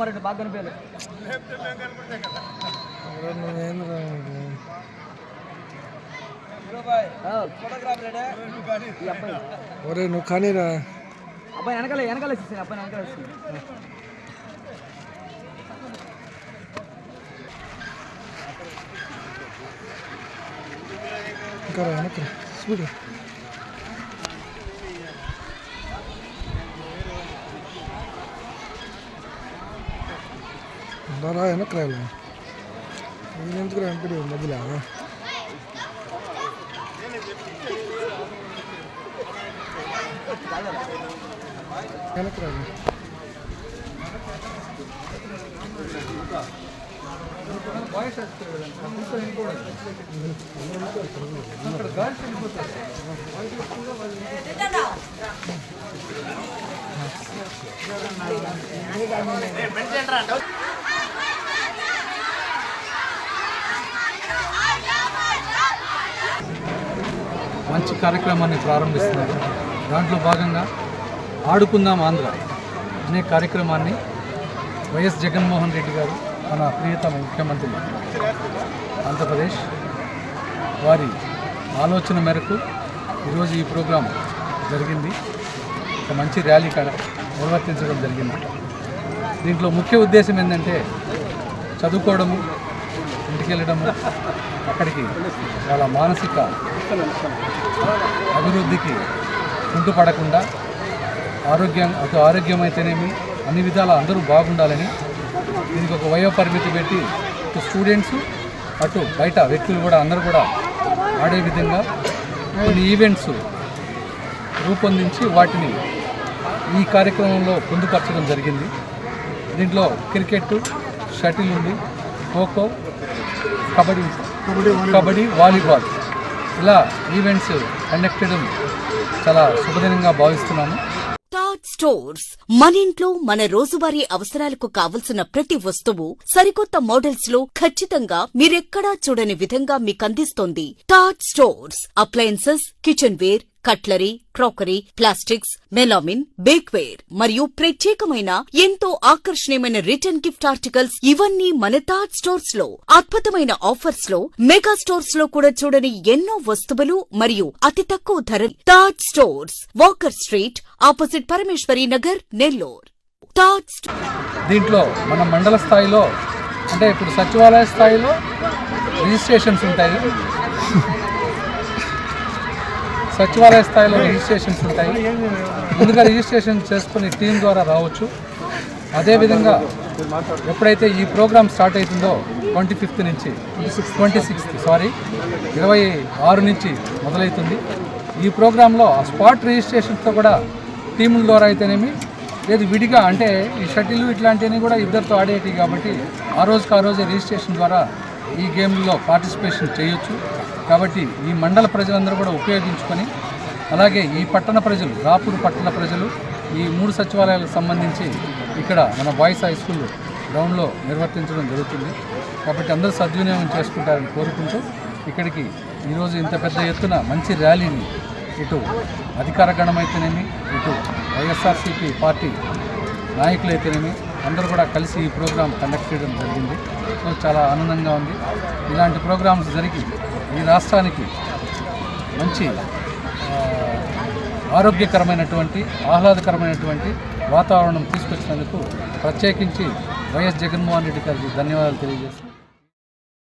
రామారెడ్డి బాగా కనిపించాలి ఈ అబ్బాయి ఒరే నువ్వు కానీరా అబ్బాయి వెనకాల వెనకాల వచ్చేసింది అబ్బాయి వెనకాల వచ్చింది ఇంకా రా వెనక్కి రా. చూడు రా వెనక్కి రా ఇలా. నేను ఎందుకు రా వెనకడి మధ్యలో వెనక్కి రా ఇలా. మంచి కార్యక్రమాన్ని ప్రారంభిస్తున్నారు. దాంట్లో భాగంగా ఆడుకుందాం ఆంధ్ర అనే కార్యక్రమాన్ని వైఎస్ జగన్మోహన్ రెడ్డి గారు మన ప్రియతమ ముఖ్యమంత్రి ఆంధ్రప్రదేశ్ వారి ఆలోచన మేరకు ఈరోజు ఈ ప్రోగ్రాం జరిగింది. ఒక మంచి ర్యాలీ కాడ నిర్వర్తించడం జరిగింది. దీంట్లో ముఖ్య ఉద్దేశం ఏంటంటే చదువుకోవడము ఇంటికి వెళ్ళడము అక్కడికి వాళ్ళ మానసిక అభివృద్ధికి కుంటుపడకుండా ఆరోగ్యం అటు ఆరోగ్యం అయితేనేమి అన్ని విధాలు అందరూ బాగుండాలని దీనికి ఒక వయో పరిమితి పెట్టి ఇటు స్టూడెంట్స్ అటు బయట వ్యక్తులు కూడా అందరూ కూడా ఆడే విధంగా కొన్ని ఈవెంట్స్ రూపొందించి వాటిని ఈ కార్యక్రమంలో పొందుపరచడం జరిగింది. దీంట్లో క్రికెట్ షటిల్ ఉంది ఖోఖో కబడ్డీ కబడ్డీ వాలీబాల్. ఇలా ఈవెంట్స్ కండక్ట్ చేయడం చాలా శుభదినంగా భావిస్తున్నాను స్టోర్స్ మన ఇంట్లో మన రోజువారీ అవసరాలకు కావలసిన ప్రతి వస్తువు సరికొత్త మోడల్స్లో ఖచ్చితంగా మీరెక్కడా చూడని విధంగా మీకందిస్తోంది Taj stores appliances kitchenware cutlery crockery plastics melamine bakeware మరియు ప్రత్యేకమైన ఎంతో ఆకర్షణీయమైన రిటర్న్ గిఫ్ట్ ఆర్టికల్స్ ఇవన్నీ మన తాజ్ స్టోర్స్లో అద్భుతమైన ఆఫర్స్లో మెగా స్టోర్స్లో కూడా చూడని ఎన్నో వస్తువులు మరియు అతి తక్కువ ధర Taj stores walker street opposite Parameshwari Nagar Nellore. Taj దీంట్లో మన మండల స్థాయిలో అంటే ఇప్పుడు సచివాలయ స్థాయిలో రిజిస్ట్రేషన్స్ ఉంటాయి. సచివాలయ స్థాయిలో రిజిస్ట్రేషన్స్ ఉంటాయి. ముందుగా రిజిస్ట్రేషన్ చేసుకుని టీం ద్వారా రావచ్చు. అదేవిధంగా ఎప్పుడైతే ఈ ప్రోగ్రామ్ స్టార్ట్ అవుతుందో ట్వంటీ ఫిఫ్త్ నుంచి ట్వంటీ సిక్స్త్ సారీ ఇరవై ఆరు నుంచి మొదలవుతుంది. ఈ ప్రోగ్రాంలో స్పాట్ రిజిస్ట్రేషన్తో కూడా టీముల ద్వారా అయితేనేమి లేదు విడిగా అంటే ఈ షటిల్ ఇట్లాంటివన్నీ కూడా ఇద్దరితో ఆడేటివి కాబట్టి ఆ రోజుకి ఆ రోజే రిజిస్ట్రేషన్ ద్వారా ఈ గేమ్లో పార్టిసిపేషన్ చేయొచ్చు. కాబట్టి ఈ మండల ప్రజలందరూ కూడా ఉపయోగించుకొని అలాగే ఈ పట్టణ ప్రజలు రాపూర్ పట్టణ ప్రజలు ఈ మూడు సచివాలయాలకు సంబంధించి ఇక్కడ మన బాయ్స్ హై స్కూల్ గ్రౌండ్లో నిర్వర్తించడం జరుగుతుంది. కాబట్టి అందరూ సద్వినియోగం చేసుకుంటారని కోరుకుంటూ ఇక్కడికి ఈరోజు ఇంత పెద్ద ఎత్తున మంచి ర్యాలీని ఇటు అధికార గణమైతేనేమి ఇటు వైఎస్ఆర్సీపీ పార్టీ నాయకులైతేనేమి అందరూ కూడా కలిసి ఈ ప్రోగ్రాం కండక్ట్ చేయడం జరిగింది. సో చాలా ఆనందంగా ఉంది. ఇలాంటి ప్రోగ్రామ్స్ జరిగి ఈ రాష్ట్రానికి మంచి ఆరోగ్యకరమైనటువంటి ఆహ్లాదకరమైనటువంటి వాతావరణం తీసుకొచ్చినందుకు ప్రత్యేకించి వైఎస్ జగన్మోహన్ రెడ్డి గారికి ధన్యవాదాలు తెలియజేస్తాను